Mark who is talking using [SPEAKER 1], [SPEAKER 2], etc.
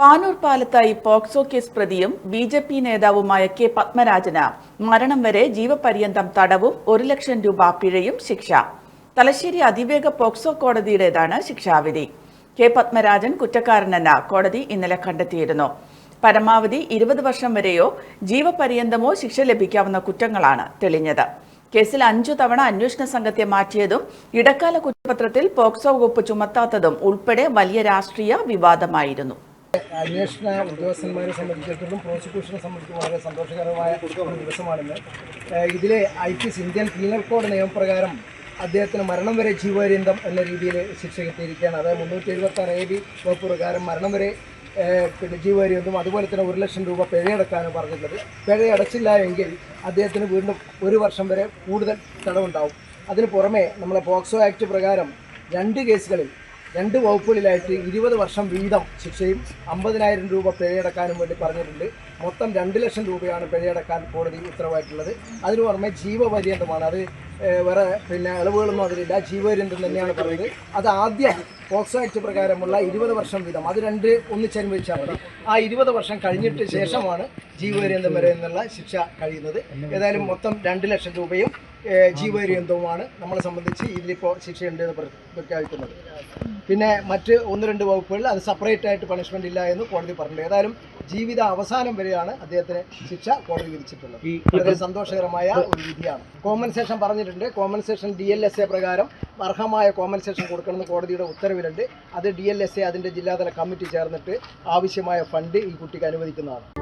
[SPEAKER 1] Panoor Palathayi POCSO case പ്രതിയും B J P നേതാവുമായ K പത്മരാജന് മരണം വരെ ജീവപര്യന്തം തടവും ഒരു ലക്ഷം രൂപ പിഴയും ശിക്ഷ. തലശ്ശേരി അതിവേഗ പോക്സോ കോടതിയുടേതാണ് ശിക്ഷാവിധി. കെ പത്മരാജൻ കുറ്റക്കാരനെന്ന് കോടതി ഇന്നലെ കണ്ടെത്തിയിരുന്നു. പരമാവധി ഇരുപത് വർഷം വരെയോ ജീവപര്യന്തമോ ശിക്ഷ ലഭിക്കാവുന്ന കുറ്റങ്ങളാണ് തെളിഞ്ഞത്. കേസിൽ അഞ്ചു തവണ അന്വേഷണ സംഘത്തെ മാറ്റിയതും ഇടക്കാല കുറ്റപത്രത്തിൽ പോക്സോ വകുപ്പ് ചുമത്താത്തതും ഉൾപ്പെടെ വലിയ രാഷ്ട്രീയ വിവാദമായിരുന്നു.
[SPEAKER 2] അന്വേഷണ ഉദ്യോഗസ്ഥന്മാരെ സംബന്ധിച്ചിടത്തോളം പ്രോസിക്യൂഷനെ സംബന്ധിച്ച് വളരെ സന്തോഷകരമായ ഒരു ദിവസമാണിന്ന്. ഇതിലെ I P S Indian penal code നിയമപ്രകാരം അദ്ദേഹത്തിന് മരണം വരെ ജീവപര്യന്തം എന്ന രീതിയിൽ ശിക്ഷ കിട്ടിയിരിക്കുകയാണ്. അതായത് മുന്നൂറ്റി എഴുപത്തി ആറ് എ ബി വകുപ്പ് പ്രകാരം മരണം വരെ പിന്നെ ജീവപര്യന്തം അതുപോലെ തന്നെ ഒരു ലക്ഷം രൂപ പിഴയടക്കാനും പറഞ്ഞിട്ടുള്ളത്. പിഴയടച്ചില്ല എങ്കിൽ അദ്ദേഹത്തിന് വീണ്ടും ഒരു വർഷം വരെ കൂടുതൽ തടവുണ്ടാവും. അതിന് പുറമെ നമ്മളെ പോക്സോ ആക്ട് പ്രകാരം രണ്ട് കേസുകളിൽ രണ്ട് വകുപ്പുകളിലായിട്ട് ഇരുപത് വർഷം വീതം ശിക്ഷയും അമ്പതിനായിരം രൂപ പിഴയടക്കാനും വേണ്ടി പറഞ്ഞിട്ടുണ്ട്. മൊത്തം രണ്ട് ലക്ഷം രൂപയാണ് പിഴയടക്കാൻ കോടതി ഉത്തരവായിട്ടുള്ളത്. അതിന് പുറമെ ജീവപര്യന്തമാണ്. അത് വേറെ പിന്നെ ഇളവുകളൊന്നും അതിലില്ല. ജീവപര്യന്തം തന്നെയാണ് പറയുന്നത്. അത് ആദ്യം പോക്സോ ആക്ട് പ്രകാരമുള്ള ഇരുപത് വർഷം വീതം. അത് രണ്ട് ഒന്നിച്ചനുഭവിച്ചാൽ മതി. ആ ഇരുപത് വർഷം കഴിഞ്ഞിട്ട് ശേഷമാണ് ജീവപര്യന്തം വരെ എന്നുള്ള ശിക്ഷ കഴിയുന്നത്. ഏതായാലും മൊത്തം രണ്ട് ലക്ഷം രൂപയും ജീവപര്യന്തവുമാണ് നമ്മളെ സംബന്ധിച്ച് ഇതിലിപ്പോൾ ശിക്ഷയുണ്ട് എന്ന് പ്രഖ്യാപിക്കുന്നത്. പിന്നെ മറ്റ് ഒന്ന് രണ്ട് വകുപ്പുകളിൽ അത് സെപ്പറേറ്റ് ആയിട്ട് പണിഷ്മെന്റ് ഇല്ല എന്ന് കോടതി പറഞ്ഞു ഏതായാലും ജീവിത അവസാനം വരെയാണ് അദ്ദേഹത്തിന് ശിക്ഷ കോടതി വിധിച്ചിട്ടുള്ളത്. വളരെ സന്തോഷകരമായ ഒരു വിധിയാണ്. കോമ്പൻസേഷൻ പറഞ്ഞിട്ടുണ്ട്. Compensation D L S A പ്രകാരം അർഹമായ കോമ്പൻസേഷൻ കൊടുക്കണമെന്ന് കോടതിയുടെ ഉത്തരവിലുണ്ട്. അത് ഡി എൽ എസ് എ അതിന്റെ ജില്ലാതല കമ്മിറ്റി ചേർന്നിട്ട് ആവശ്യമായ ഫണ്ട് ഈ കുട്ടിക്ക് അനുവദിക്കുന്നതാണ്.